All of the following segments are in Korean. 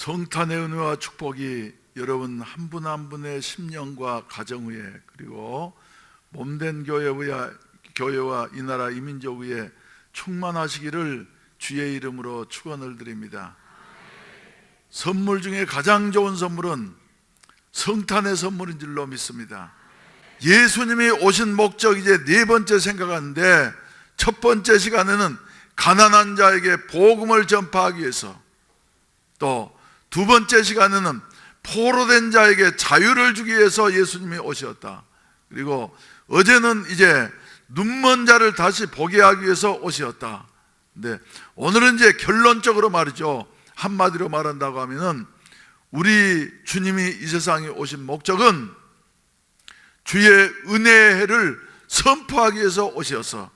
성탄의 은혜와 축복이 여러분 한분한 분의 심령과 가정 위에 그리고 몸된 교회와 교회와 이 나라 이민족 위에 충만하시기를 주의 이름으로 축원을 드립니다. 선물 중에 가장 좋은 선물은 성탄의 선물인 줄로 믿습니다. 예수님이 오신 목적 이제 네 번째 생각하는데 첫 번째 시간에는 가난한 자에게 복음을 전파하기 위해서 또 두 번째 시간에는 포로된 자에게 자유를 주기 위해서 예수님이 오셨다. 그리고 어제는 이제 눈먼 자를 다시 보게 하기 위해서 오셨다. 근데 오늘은 이제 결론적으로 말이죠. 한마디로 말한다고 하면은 우리 주님이 이 세상에 오신 목적은 주의 은혜의 해를 선포하기 위해서 오셔서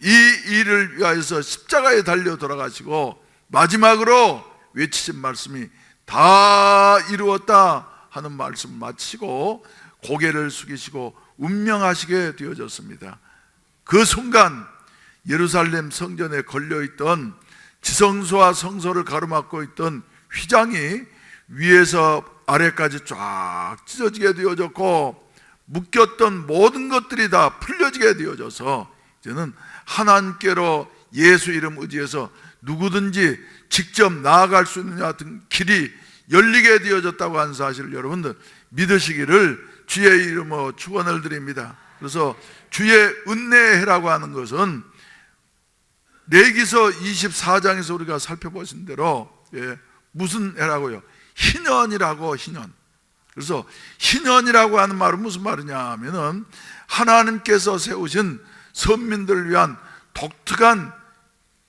이 일을 위하여서 십자가에 달려 돌아가시고 마지막으로 외치신 말씀이 다 이루었다 하는 말씀을 마치고 고개를 숙이시고 운명하시게 되어졌습니다. 그 순간 예루살렘 성전에 걸려있던 지성소와 성소를 가로막고 있던 휘장이 위에서 아래까지 쫙 찢어지게 되어졌고 묶였던 모든 것들이 다 풀려지게 되어져서 이제는 하나님께로 예수 이름 의지해서 누구든지 직접 나아갈 수 있는 같은 길이 열리게 되어졌다고 하는 사실을 여러분들 믿으시기를 주의 이름으로 축원을 드립니다. 그래서 주의 은혜해라고 하는 것은 레기서 24장에서 우리가 살펴보신 대로 예, 무슨 해라고요? 희년이라고 희년. 그래서 희년이라고 하는 말은 무슨 말이냐 하면은 하나님께서 세우신 선민들을 위한 독특한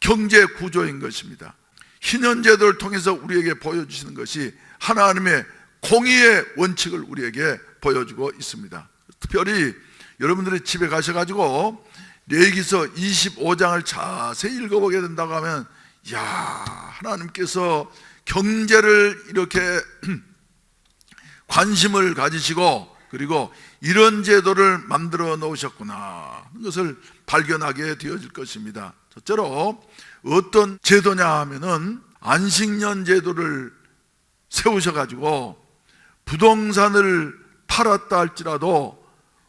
경제 구조인 것입니다. 희년 제도를 통해서 우리에게 보여주시는 것이 하나님의 공의의 원칙을 우리에게 보여주고 있습니다. 특별히 여러분들이 집에 가셔가지고 레기서 25장을 자세히 읽어보게 된다고 하면 야 하나님께서 경제를 이렇게 관심을 가지시고 그리고 이런 제도를 만들어 놓으셨구나 하는 것을 발견하게 되어질 것입니다. 첫째로 어떤 제도냐 하면은 안식년 제도를 세우셔가지고 부동산을 팔았다 할지라도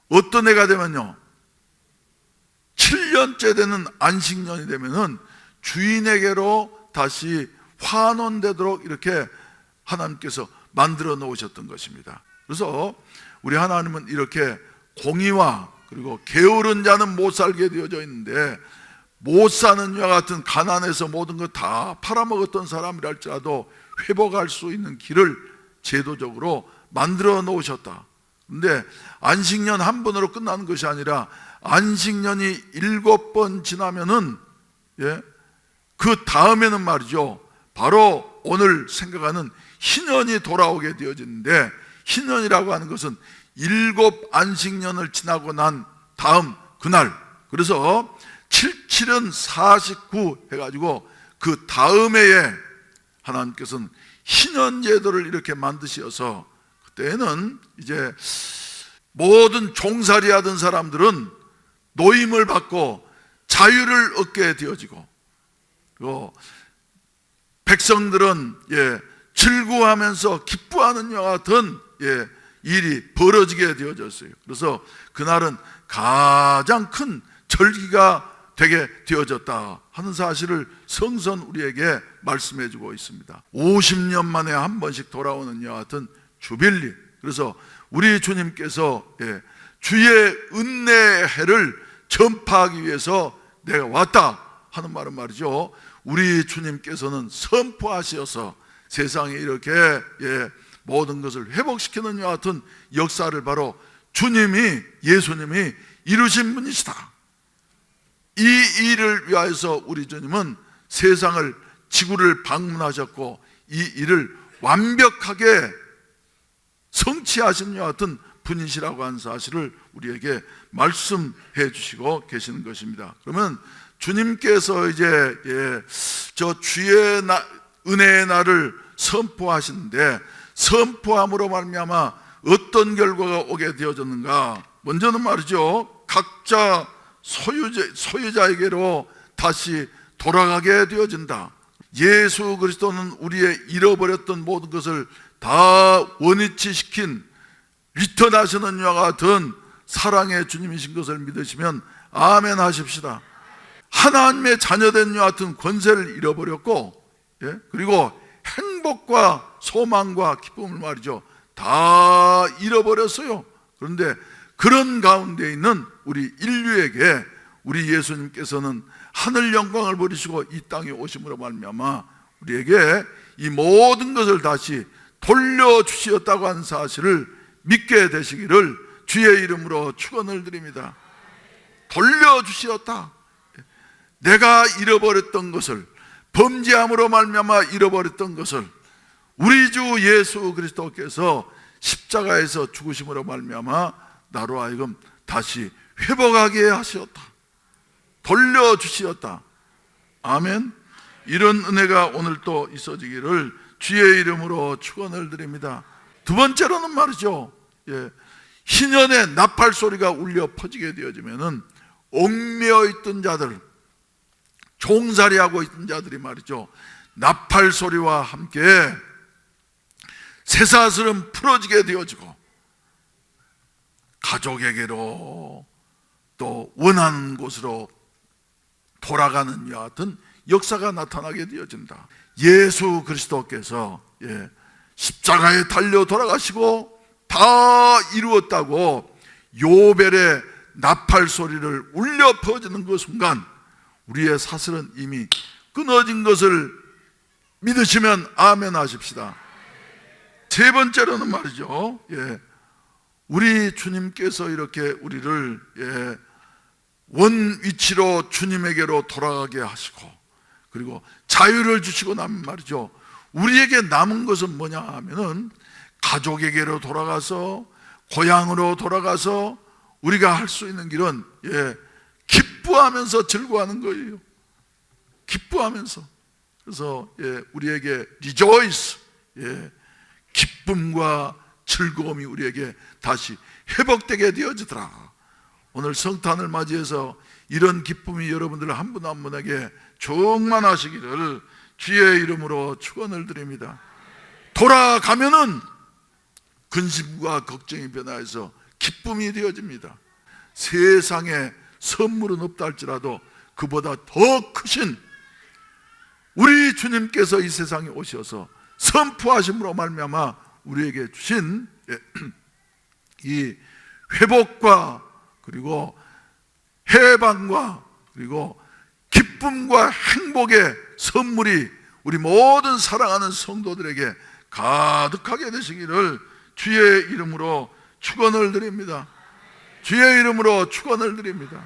어떤 애가 되면요 7년째 되는 안식년이 되면은 주인에게로 다시 환원되도록 이렇게 하나님께서 만들어 놓으셨던 것입니다. 그래서 우리 하나님은 이렇게 공의와 그리고 게으른 자는 못 살게 되어져 있는데 못 사는 이와 같은 가난해서 모든 것 다 팔아먹었던 사람이랄지라도 회복할 수 있는 길을 제도적으로 만들어 놓으셨다. 근데 안식년 한 번으로 끝나는 것이 아니라 안식년이 일곱 번 지나면은 예, 그 다음에는 말이죠. 바로 오늘 생각하는 희년이 돌아오게 되어지는데 희년이라고 하는 것은 일곱 안식년을 지나고 난 다음 그날 그래서 77은 49 해가지고 그 다음 해에 하나님께서는 희년 제도를 이렇게 만드셔서 그때는 이제 모든 종살이 하던 사람들은 노임을 받고 자유를 얻게 되어지고 그 백성들은 예, 즐거워하면서 기뻐하는 여 같은 예, 일이 벌어지게 되어졌어요. 그래서 그날은 가장 큰 절기가 되게 되어졌다 하는 사실을 성선 우리에게 말씀해 주고 있습니다. 50년 만에 한 번씩 돌아오는 여 같은 주빌리. 그래서 우리 주님께서 예, 주의 은혜의 해를 전파하기 위해서 내가 왔다 하는 말은 말이죠. 우리 주님께서는 선포하셔서 세상에 이렇게 예, 모든 것을 회복시키는 여 같은 역사를 바로 주님이 예수님이 이루신 분이시다. 이 일을 위하여서 우리 주님은 세상을 지구를 방문하셨고 이 일을 완벽하게 성취하신 여 같은 분이시라고 하는 사실을 우리에게 말씀해 주시고 계시는 것입니다. 그러면 주님께서 이제 예, 저 주의 나, 은혜의 날을 선포하시는데 선포함으로 말미암아 어떤 결과가 오게 되어졌는가? 먼저는 말이죠. 각자 소유자, 소유자에게로 다시 돌아가게 되어진다. 예수 그리스도는 우리의 잃어버렸던 모든 것을 다 원위치 시킨 리턴하시는 이와 같은 사랑의 주님이신 것을 믿으시면 아멘 하십시다. 하나님의 자녀된 이와 같은 권세를 잃어버렸고, 예? 그리고 행복과 소망과 기쁨을 말이죠. 다 잃어버렸어요. 그런데 그런 가운데 있는 우리 인류에게 우리 예수님께서는 하늘 영광을 버리시고 이 땅에 오심으로 말미암아 우리에게 이 모든 것을 다시 돌려 주시었다고 하는 사실을 믿게 되시기를 주의 이름으로 축원을 드립니다. 돌려 주시었다. 내가 잃어버렸던 것을 범죄함으로 말미암아 잃어버렸던 것을 우리 주 예수 그리스도께서 십자가에서 죽으심으로 말미암아 나로 하여금 다시 회복하게 하시었다. 돌려 주시었다. 아멘. 이런 은혜가 오늘 또 있어지기를 주의 이름으로 축원을 드립니다. 두 번째로는 말이죠. 예. 희년의 나팔 소리가 울려 퍼지게 되어지면은 옥매어 있던 자들, 종살이하고 있던 자들이 말이죠. 나팔 소리와 함께 새사슬은 풀어지게 되어지고 가족에게로 또 원하는 곳으로 돌아가는 같은 역사가 나타나게 되어진다. 예수 그리스도께서 예, 십자가에 달려 돌아가시고 다 이루었다고 요벨의 나팔 소리를 울려 퍼지는 그 순간 우리의 사슬은 이미 끊어진 것을 믿으시면 아멘 하십시다. 세 번째로는 말이죠. 예, 우리 주님께서 이렇게 우리를 예, 원 위치로 주님에게로 돌아가게 하시고 그리고 자유를 주시고 나면 말이죠. 우리에게 남은 것은 뭐냐 하면은 가족에게로 돌아가서 고향으로 돌아가서 우리가 할 수 있는 길은 예, 기뻐하면서 즐거워하는 거예요. 기뻐하면서 그래서 예, 우리에게 rejoice 예, 기쁨과 즐거움이 우리에게 다시 회복되게 되어지더라. 오늘 성탄을 맞이해서 이런 기쁨이 여러분들 한 분 한 분에게 충만하시기를 주의 이름으로 축원을 드립니다. 돌아가면은 근심과 걱정이 변화해서 기쁨이 되어집니다. 세상에 선물은 없다 할지라도 그보다 더 크신 우리 주님께서 이 세상에 오셔서 선포하심으로 말미암아 우리에게 주신 예, 이 회복과 그리고 해방과 그리고 기쁨과 행복의 선물이 우리 모든 사랑하는 성도들에게 가득하게 되시기를 주의 이름으로 축원을 드립니다. 주의 이름으로 축원을 드립니다.